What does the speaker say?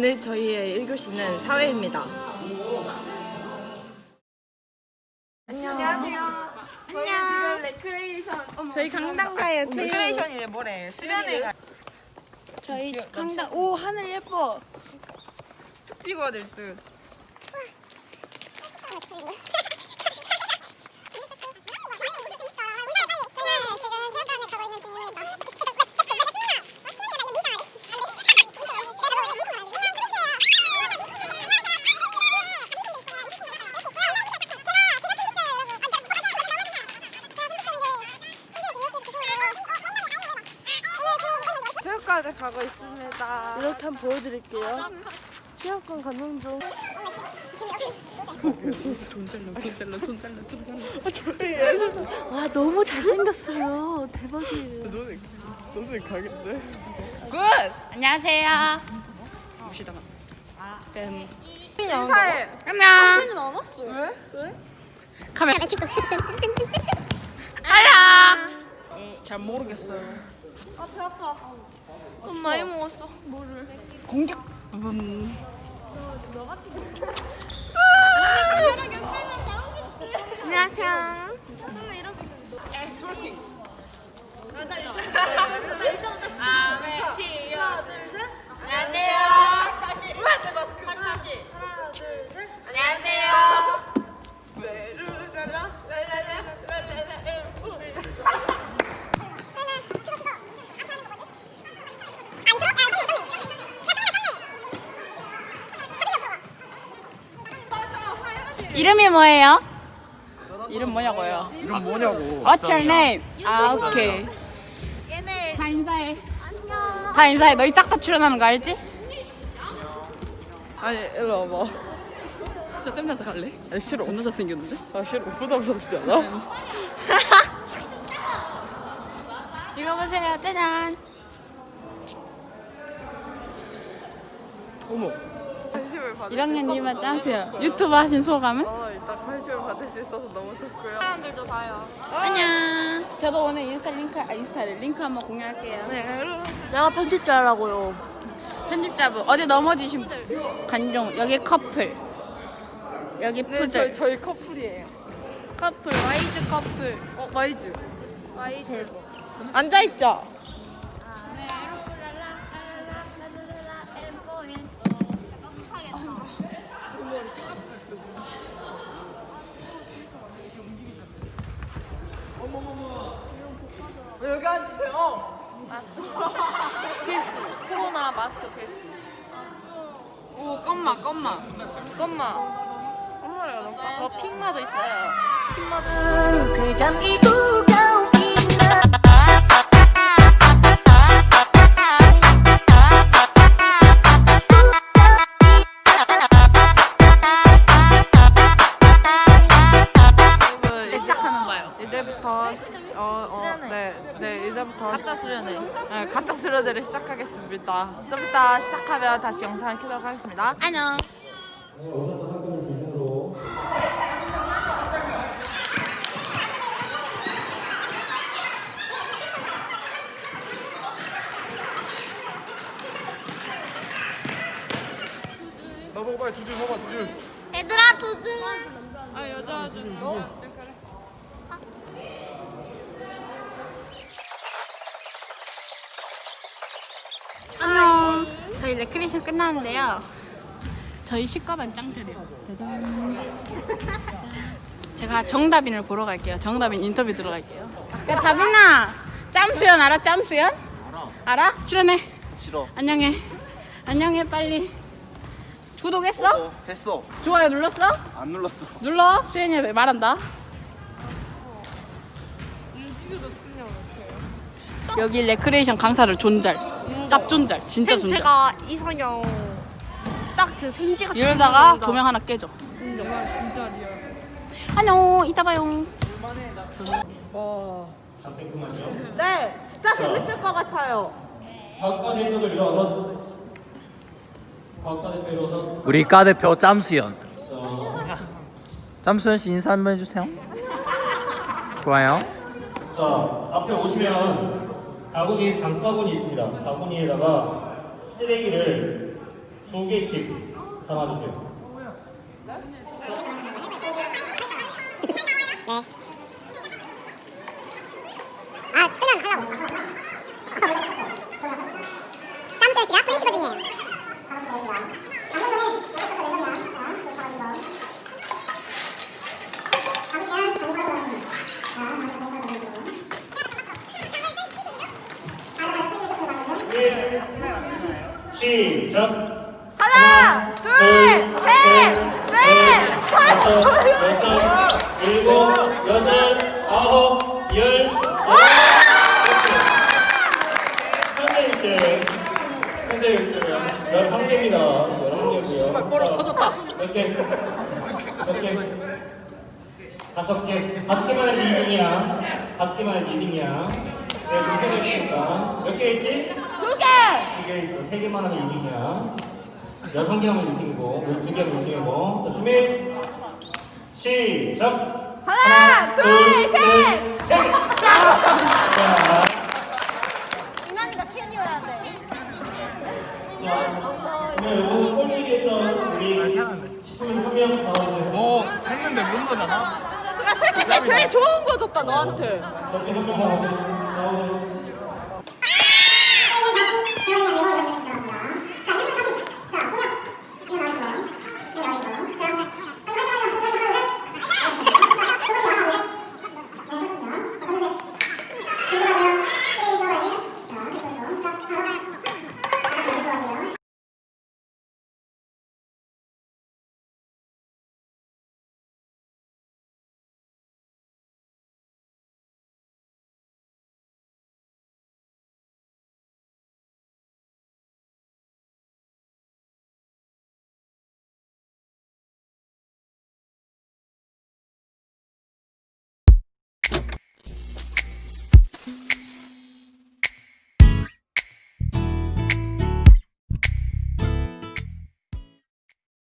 오늘 저희의 1교시는 사회입니다. 저희 지금 레크레이션 어머, 저희 강당 가요. 레크레이션이래 뭐래 수련회 가 저희 강당. 오 하늘 예뻐. 툭 찍어야 될 듯. 체육관에 가고 있습니다. 이렇게 한번 보여드릴게요. 체육관 가는 중. 와 너무 잘생겼어요. 대박이에요. 굿. 안녕하세요. 인사해. 안녕. 왜? 카메라. 알아. 잘 모르겠어요. 돈 많이 먹었어. 공격. 안녕하세 이름이 뭐예요? 이름 뭐냐고요? 이름 뭐냐고. What's your name? 아 오케이. 얘네. 다 인사해. 안녕. 다 인사해. 너희 싹 다 출연하는 거 알지? 아니 일로 와봐. 저 쌤한테 갈래? 아니 싫어. 존나 잘생겼는데? 아 싫어. 부담스럽지 않아? 이거 보세요. 짜잔. 어머. 관심을 받을 1학년 수 2반 있어서 짠스요. 너무 유튜브 하신 소감은? 어 일단 관심을 받을 수 있어서 너무 좋고요. 안녕. 저도 오늘 인스타 링크, 아 인스타를 링크 한번 공유할게요. 내가 편집자라고요. 편집자분 어제 넘어지신 분. 간종 여기 커플. 여기 네 푸들. 저희 저희 커플이에요. 커플 와이즈 커플. 어 마이즈. 마이즈. 앉아 있자. 여기 앉으세요. 필수. 코로나 마스크 필수. 오 껌마 껌마. 잠깐만. 엄마가 너무 저 핑마도 있어요. 이제 네, 가짜 수련회를 시작하겠습니다. 좀 이따 시작하면 다시 영상을 켜도록 하겠습니다. 안녕. 나보고 빨리 두줄 먹어 두 줄. 얘들아 두줄 안녕. 저희 레크레이션 끝났는데요. 저희 식과반 짱들이요. 제가 정다빈을 보러 갈게요. 정다빈 인터뷰 들어갈게요. 야 다빈아, 짬수연 알아? 짬수연? 알아. 알아? 출연해. 싫어. 안녕해. 안녕해 빨리. 구독했어? 어, 했어. 좋아요 눌렀어? 안 눌렀어. 눌러. 수연이 말한다. 여기 레크레이션 강사를 존잘. 쌉존잘. 진짜 존잘. 제가 이선영 딱 그 생지 같은 이러다가 조명 하나 깨져. 안녕, 이따 봐요. 네, 진짜 재밌을 것 같아요. 박과 대표들 일어서 박과 대표 일어서 우리 과 대표 짬수연. 짬수연 씨 인사 한번 해주세요. 좋아요. 자 앞에 오시면 바구니에 장바구니 있습니다. 바구니에다가 쓰레기를 두 개씩 담아주세요. 아, 끄면 하려고. 짬스 씨가 프리시버 중이에요. 시작. 하나, 둘, 셋, 넷, 다섯, 여섯, 일곱, 여덟, 아홉, 열. 현재 1등. 현재 1등. 열한 개입니다. 열한 개고요. 정말 뻘어 터졌다. 몇 개? 몇 개? 다섯 개. 다섯 개만 해도 2등이야. 다섯 개만 해도 2등이야. 네, 동생 했으니까. 몇 개 있지? 두 개. 두 개 있어. 세 개만 하면 2등이야. 열한 개 하면 1등이고, 열두 개 하면 1등이고. 자, 준비. 시작. 하나, 둘, 셋. 셋. 자, 이난이가 텐이어야 돼. 자, 오늘 요거 꼴찌기 했던 우리 식품에서 한명 나와주세요. 너 했는데 못 거잖아. 야 솔직히 제일 좋은 거 줬다 너한테.